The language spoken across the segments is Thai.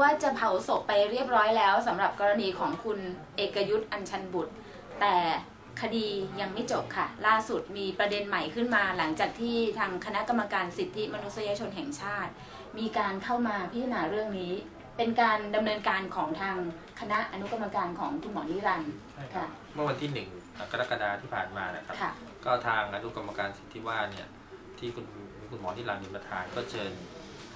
ว่าจะเผาศพไปเรียบร้อยแล้วสำหรับกรณีของคุณเอกยุทธ์อัญชันบุตร แต่คดียังไม่จบค่ะ ล่าสุดมีประเด็นใหม่ขึ้นมาหลังจากที่ทางคณะกรรมการสิทธิมนุษยชนแห่งชาติ มีการเข้ามาพิจารณาเรื่องนี้ เป็นการดำเนินการของทางคณะอนุกรรมการของคุณหมอนิรันดร์ใช่ครับค่ะ เมื่อวันที่หนึ่งกรกฎาที่ผ่านมานะครับ ค่ะ ก็ทางอนุกรรมการสิทธิว่าเนี่ยที่คุณคุณหมอที่รันเป็นประธานก็เชิญ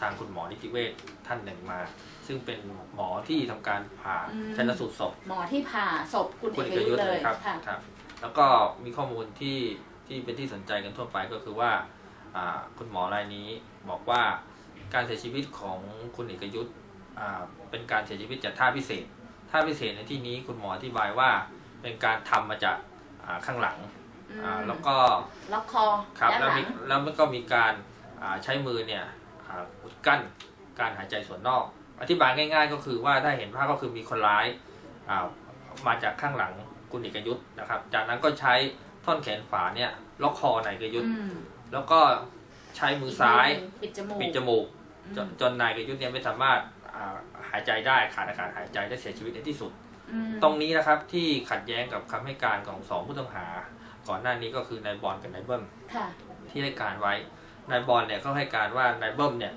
ทางคุณหมอนิติเวชท่านหนึ่งมา ซึ่งเป็นหมอที่ทำการผ่าอืม ชันสูตรศพหมอที่ผ่าศพคุณคุเอณกเอกยุยุททธ์ธ์เลเลยยครับค่ะ ครับ แล้วก็มีข้อมูลที่ที่เป็นที่สนใจกันทั่วไปก็คือว่าอ่าคุณหมอรายนี้บอกว่าการเสียชีวิตของคุณเอกยุทธ์อ่าเป็นการเสียชีวิตจากท่าพิเศษท่าพิเศษในที่นี้คุณหมออธิบายว่าเป็นการทำมาจากอ่าข้างหลังอืมอ่าแล้วก็ ล็อกคอครับด้านแล้วหลัมีง แล้วมันก็มีการอ่าใช้มือเนี่ย อ่าอุดกั้นการหายใจส่วนนอก อธิบายง่ายๆ ก็คือว่าถ้าเห็นภาพก็คือมีคนร้ายอ่ามาจากข้างหลังคุณเอกยุทธ์นะครับ จากนั้นก็ใช้ท่อนแขนฝาเนี่ยล็อกคอนายเอกยุทธ์อืมแล้วก็ใช้มือซ้ายปิดจมูกปิดจมูกจอืนมจนนายเอกยุทธ์เนี่ยไม่สามารถอ่าหายใจได้ขาดอากาศหายใจและเสียชีวิตในที่สุดอืมตรงนี้นะครับที่ขัดแย้งกับคำให้การของสองผู้ต้องหา ก่อนหน้านี้ก็คือนายบอลกับนายเบิ้มค่ะที่ให้การไว้ นายบอลเนี่ยเขาให้การว่านายเบิ้มเนี่ย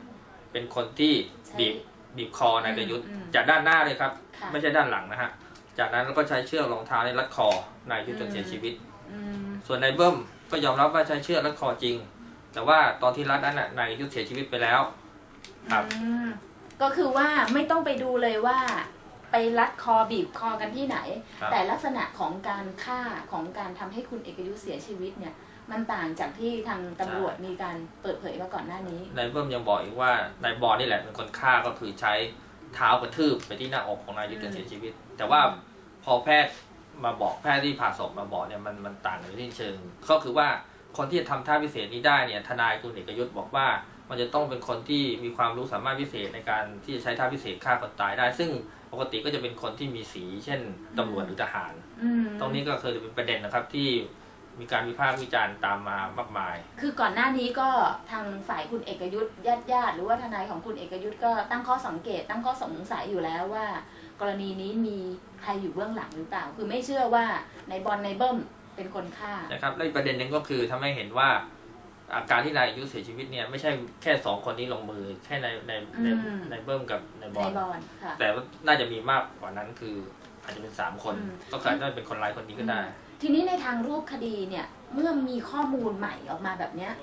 เป็นคนที่ใช่บีบบีบคอนายกยุทธ์อืมจากด้านหน้าเลยครับค่ะไม่ใช่ด้านหลังนะฮะจากนั้นก็ใช้เชือกรองเท้าในรัดคอนายยุทธ์จนเสียชีวิตอืมส่วนนายเบิ้มก็ยอมรับว่าใช้เชือกรัดคอจริง แต่ว่าตอนที่รัดนั้นน่ะนายยุทธ์เสียชีวิตไปแล้ว ครับอืมก็คือว่าไม่ต้องไปดูเลยว่า ไปรัดคอบีบคอกันที่ไหนครับแต่ลักษณะของการฆ่าของการทำให้คุณเอกยุทธ์เสียชีวิตเนี่ย มันต่างจากที่ทางตำรวจมีการเปิดเผยมาก่อนหน้านี้นายเบิ้มยังบอกอีกว่านายบอลนี่แหละเป็นคนฆ่าก็คือใช้เท้ากระทืบไปที่หน้าอกของนายยุทธ์จนเสียชีวิต แต่ว่าพอแพทย์มาบอกแพทย์ที่ผ่าศพมาบอกเนี่ยมันมันต่างกันที่เชิง ก็คือว่าคนที่จะทำท่าพิเศษนี้ได้เนี่ยทนายคุณเอกยุทธ์บอกว่ามันจะต้องเป็นคนที่มีความรู้สามารถพิเศษในการที่จะใช้ท่าพิเศษฆ่าคนตายได้ ซึ่งปกติก็จะเป็นคนที่มีสี เช่นตำรวจหรือทหารอืมตรงนี้ก็คือเป็นประเด็นนะครับที่ มีการวิพากษ์วิจารณ์ตามมามากมาย คือก่อนหน้านี้ก็ทางฝ่ายคุณเอกยุทธ์ญาติญาติๆหรือว่าทนายของคุณเอกยุทธ์ก็ตั้งข้อสังเกต ตั้งข้อสงสัยอยู่แล้วว่า กรณีนี้มีใครอยู่เบื้องหลังหรือเปล่า คือไม่เชื่อว่าในบอลในเบิ้มเป็นคนฆ่านะครับและอีกประเด็นหนึ่งก็คือทำให้เห็นว่า อาการที่นายอายุเสียชีวิตเนี่ยไม่ใช่แค่สองคนนี้ลงมือแค่ในในในอืม ในเบิ้มกับในบอในลบอลค่ะ แต่ว่าน่าจะมีมากกว่านั้นคือ อาจจะเป็นสามคนอืม ก็อาจจะเป็นคนร้ายคนนี้ก็ได้ ทีนี้ในทางรูปคดีเนี่ย เมื่อมีข้อมูลใหม่ออกมาแบบเนี้ย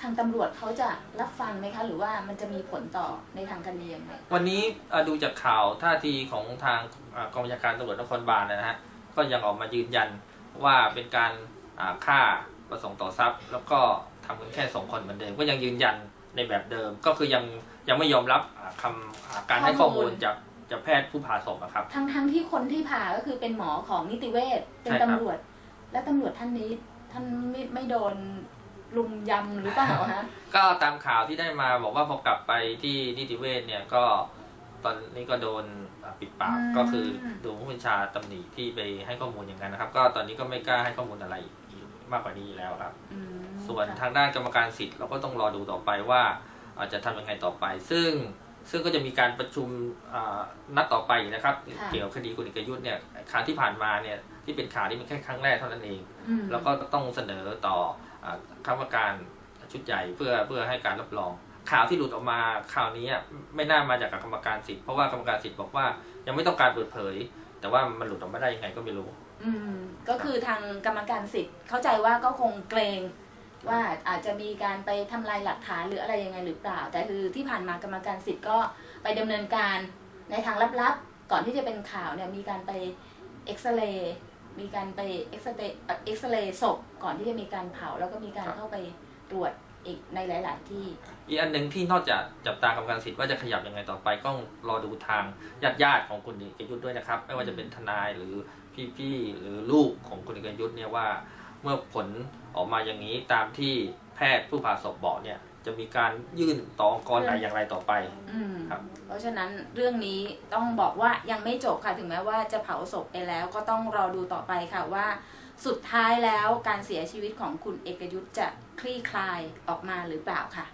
ทางตำรวจเขาจะรับฟังไหมคะ หรือว่ามันจะมีผลต่อในทางคดียังไง วันนี้อะดูจากข่าวท่าทีของทางอ่ากองบัญชาการตำรวจนครบาลนะฮะก็ยังออกมายืนยันว่าเป็นการอ่าฆ่าประสงค์ต่อทรัพย์ แล้วก็ ทำกันแค่สองคนเหมือนเดิมก็ยังยืนยันในแบบเดิมก็คือยังยังไม่ยอมรับอ่าคำอ่าการให้ข้อมูลจากจากแพทย์ผู้ผ่าศพอะครับ ทั้งทั้งที่คนที่ผ่าก็คือเป็นหมอของนิติเวชเป็นใช่ครับตำรวจ และตำรวจท่านนี้ท่านไม่ไม่โดนลุมยำหรือเปล่าฮะก็ตามข่าวที่ได้มาบอกว่าพอกลับไปที่นิติเวชเนี่ยก็ตอนนี้ก็โดนอ่าปิดปากอืมก็คือดูผู้บัญชาตำหนิที่ไปให้ข้อมูลอย่างนั้นนะครับ ก็ตอนนี้ก็ไม่กล้าให้ข้อมูลอะไรอีก มากกว่านี้แล้วครับ อืมส่วนค่ะทางด้านกรรมการสิทธิ์เราก็ต้องรอดูต่อไปว่าอาจจะทำยังไงต่อไป ซึ่งซึ่งก็จะมีการประชุมอ่านัดต่อไปนะครับ เกี่ยวกับคดีคุณเอกยุทธ์เนี่ยครั้งที่ผ่านมาเนี่ยที่เป็นข่าวนี่เป็นแค่ครั้งแรกเท่านั้นเอง อืมแล้วก็ต้องเสนอต่ออ่าคณะกรรมการชุดใหญ่เพื่อเพื่อให้การรับรอง ข่าวที่หลุดออกมาข่าวนี้อะไม่น่ามาจากกรรมการสิทธิ์เพราะว่ากรรมการสิทธิ์บอกว่ายังไม่ต้องการเปิดเผย แต่ว่ามันหลุดออกมาได้ยังไงก็ไม่รู้อืม ก็คือทางกรรมการสิทธิ์เข้าใจว่าก็คงเกรงว่าอาจจะมีการไปทำลายหลักฐานหรืออะไรยังไงหรือเปล่า แต่คือที่ผ่านมากรรมการสิทธิ์ก็ไปดำเนินการในทางลับๆ ก่อนที่จะเป็นข่าวเนี่ยมีการไปเอ็กซเรย์มีการไปเอ็กซเรย์ศพก่อนที่จะมีการเผาแล้วก็มีการเข้าไปตรวจ อีกในหลาย ๆ ที่ อีกอันหนึ่งที่นอกจากจับตากรรมการสิทธิ์ว่าจะขยับยังไงต่อไปก็รอดูทางญาติญาติๆของคุณเอกยุทธ์ด้วยนะครับ ไม่ว่าจะเป็นทนายหรือพี่ๆหรือลูกของคุณเอกยุทธ์เนี่ยว่า เมื่อผลออกมาอย่างนี้ตามที่แพทย์ผู้ผ่าศพบอกเนี่ย จะมีการยื่นต่อองค์กรไหนอย่างไรต่อไปอืมครับ เพราะฉะนั้นเรื่องนี้ต้องบอกว่ายังไม่จบค่ะถึงแม้ว่าจะเผาศพไปแล้วก็ต้องรอดูต่อไปค่ะว่า สุดท้ายแล้วการเสียชีวิตของคุณเอกยุทธ์จะคลี่คลายออกมาหรือเปล่าค่ะ